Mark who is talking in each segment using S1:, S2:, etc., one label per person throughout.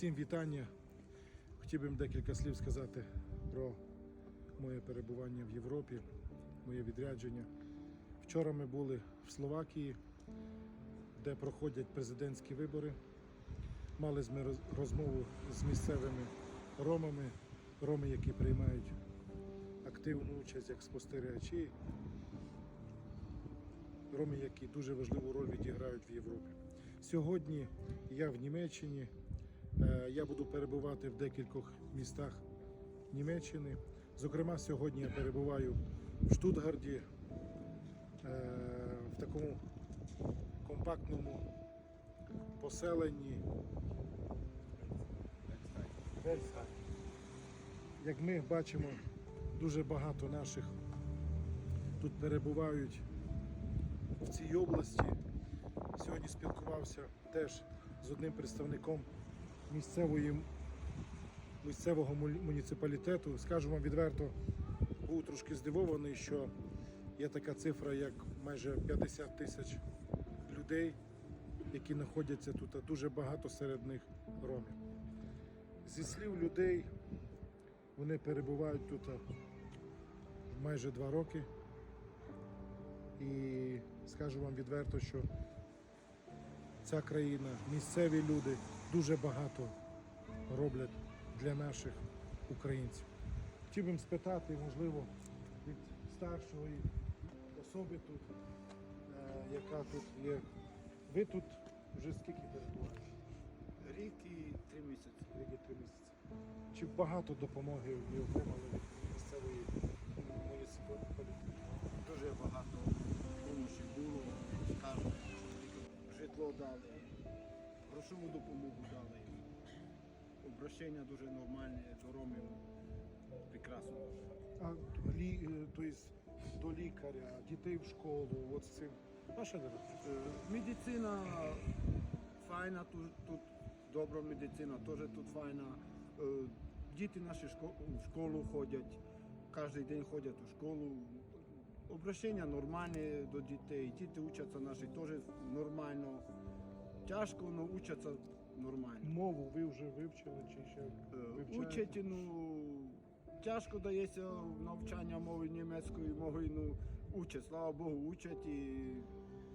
S1: Всім вітання. Хотів би декілька слів сказати про моє перебування в Європі, моє відрядження. Вчора ми були в Словакії, де проходять президентські вибори. Мали ми розмову з місцевими ромами, роми, які приймають активну участь як спостерігачі, роми, які дуже важливу роль відіграють в Європі. Сьогодні я в Німеччині. Е, Я буду перебувати в декількох містах Німеччини. Зокрема, сьогодні я перебуваю в Штутгарді, е, в такому компактному поселенні. Як ми бачимо, дуже багато наших тут перебувають в цій області. Сьогодні спілкувався теж з одним представником місцевої, місцевого муні- муніципалітету. Скажу вам відверто, був трошки здивований, що є така цифра, як майже 50 тисяч людей, які знаходяться тут, а дуже багато серед них ромів. Зі слів людей, вони перебувають тут майже два роки. І скажу вам відверто, що ця країна, місцеві люди дуже багато роблять для наших українців. Хотів би спитати, можливо, від старшої особи тут, е, яка тут є. Ви тут вже скільки перебуваєте?
S2: Рік і три місяці.
S1: Рік і три місяці. Чи багато допомоги ви отримали від місцевої муніципалітету?
S2: Дуже багато грошову допомогу дали. Обращення дуже нормальне до ромів. Прекрасно.
S1: А лі, е, то есть, до лікаря, дітей в школу, от з цим. А що далі?
S2: Е, Медицина файна, тут, тут добра медицина, теж тут файна. Е, Діти наші в школу ходять, кожен день ходять у школу. Обращення нормальне до дітей, діти вчаться наші теж нормально. Тяжко, але вчаться нормально.
S1: Мову ви вже вивчили чи ще
S2: Е,
S1: вивчаєте?
S2: Учать, ну, тяжко дається навчання мови німецької мови, ну, учать, слава Богу, учать і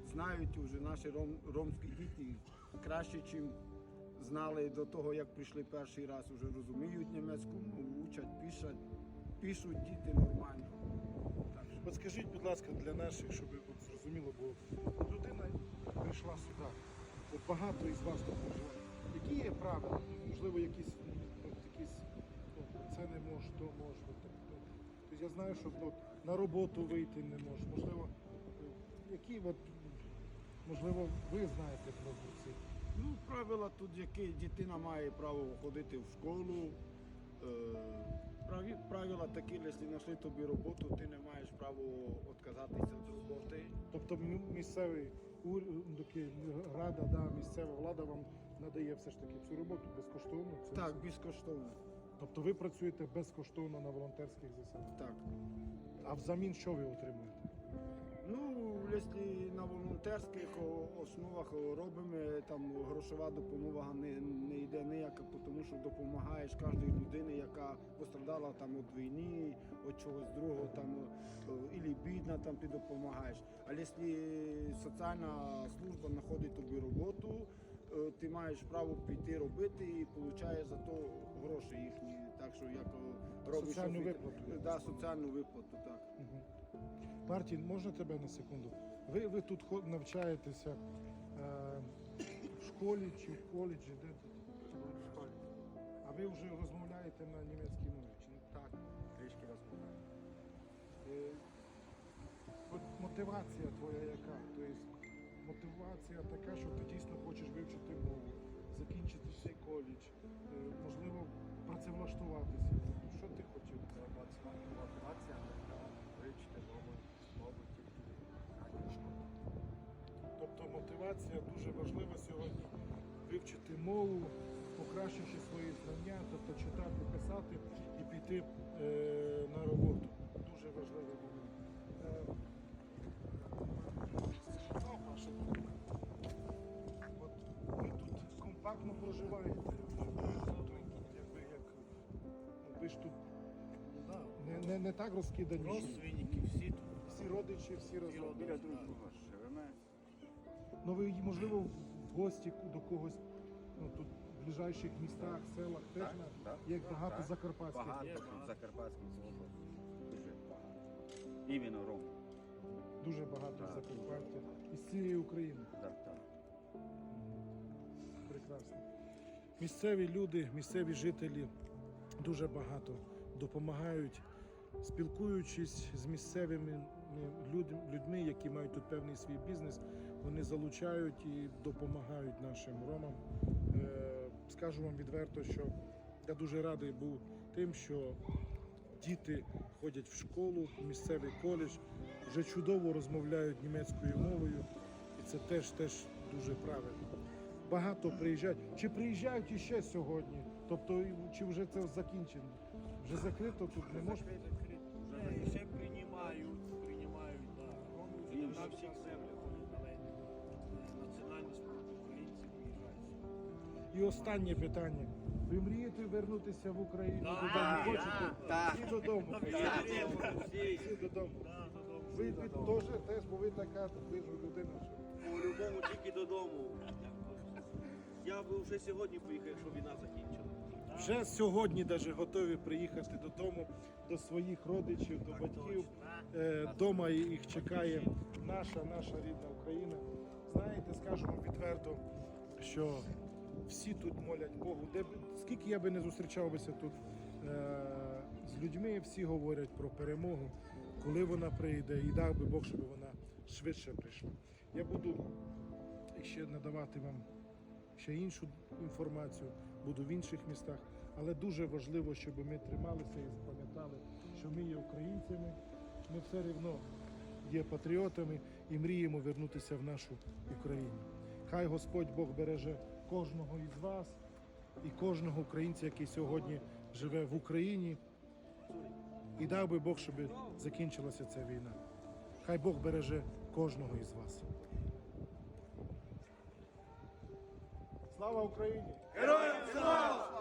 S2: знають вже наші ром, ромські діти краще, ніж знали до того, як прийшли перший раз, вже розуміють німецьку мову, учать, пишуть, пишуть діти нормально. Так що,
S1: От скажіть, будь ласка, для наших, щоб от зрозуміло було, людина прийшла сюди. От багато із вас тут проживає. Які є правила? Можливо, якісь, ну, якісь ну, це не може, то може. Тобто я знаю, що от, на роботу вийти не може. Можливо, які от, можливо, ви знаєте про ці.
S2: Ну, правила тут, які дитина має право ходити в школу. Е, правила такі, якщо знайшли тобі роботу, ти не маєш права відказатися від роботи.
S1: Тобто місцевий ну, рада, да, місцева влада вам надає все ж таки цю роботу безкоштовно. Це
S2: Так, безкоштовно.
S1: Тобто ви працюєте безкоштовно на волонтерських засадах.
S2: Так.
S1: А взамін що ви отримуєте?
S2: Ну, якщо на волонтерських основах робимо, там грошова допомога не, не йде ніяка, тому що допомагаєш кожній людині, пострадала там від війни, від чогось другого, там, е, ілі бідна, там ти допомагаєш. А якщо соціальна служба знаходить тобі роботу, е, ти маєш право піти робити і отримуєш за то гроші їхні. Так що як е, робиш
S1: Соціальну виплату.
S2: Да, соціальну виплату, так.
S1: Угу. Мартін, можна тебе на секунду? Ви, ви тут навчаєтеся е, в школі чи в коледжі, де тут?
S3: В школі.
S1: А ви вже розмовляєте на німецькій мові? Чи ні?
S3: Так, трішки розмовляю.
S1: Е, от мотивація твоя яка? Тобто мотивація така, що ти дійсно хочеш вивчити мову, закінчити цей коледж, е, можливо, працевлаштуватися. Що ти хотів?
S3: Мотивація, мотивація не вивчити мову, мову тільки.
S1: Тобто мотивація дуже важлива сьогодні вивчити мову, покращивши свої знання, тобто читати, писати і піти е, на роботу. Дуже важливий момент. Е, От ви тут компактно проживаєте. Якби як ну, ви ж тут не, не, не так розкидані.
S4: Родственники всі тут.
S1: Всі родичі, всі разом.
S3: Біля друг живемо.
S1: Ну ви можливо в гості до когось ближайших містах, селах теж
S3: Так,
S1: на-
S3: так.
S1: як багато
S3: Так.
S1: закарпатських.
S3: Багато
S4: Є
S3: тут
S4: багато.
S3: закарпатських областей. Дуже багато. Іменно Ром.
S1: Дуже багато
S3: Так.
S1: в Закарпатті. Із цієї України.
S3: Так, так.
S1: Прекрасно. Місцеві люди, місцеві жителі дуже багато допомагають, спілкуючись з місцевими ну, люд- людьми, які мають тут певний свій бізнес, вони залучають і допомагають нашим ромам. Е, Скажу вам відверто, що я дуже радий був тим, що діти ходять в школу, в місцевий коледж, вже чудово розмовляють німецькою мовою, і це теж теж дуже правильно багато приїжджають. Чи приїжджають іще сьогодні? Тобто, чи вже це закінчено? Вже закрито тут не можна.
S4: Вже ще приймають, приймають, да. На всіх землях
S1: І останнє питання. Ви мрієте вернутися в Україну? Додому? Хочете? Всі додому.
S4: Всі.
S1: Додому. Ви теж, теж, бо ви така ж людина.
S5: По-любому тільки додому. Я би вже сьогодні поїхав, якщо війна закінчила.
S1: Вже сьогодні навіть готові приїхати додому, до своїх родичів, до батьків. Е, Дома їх чекає наша, наша рідна Україна. Знаєте, скажу вам відверто, що всі тут молять Богу. Де б, скільки я би не зустрічався тут е, з людьми, всі говорять про перемогу, коли вона прийде, і дав би Бог, щоб вона швидше прийшла. Я буду ще надавати вам ще іншу інформацію, буду в інших містах. Але дуже важливо, щоб ми трималися і запам'ятали, що ми є українцями, ми все рівно є патріотами і мріємо вернутися в нашу Україну. Хай Господь Бог береже кожного із вас і кожного українця, який сьогодні живе в Україні. І дав би Бог, щоб закінчилася ця війна. Хай Бог береже кожного із вас. Слава Україні!
S4: Героям слава!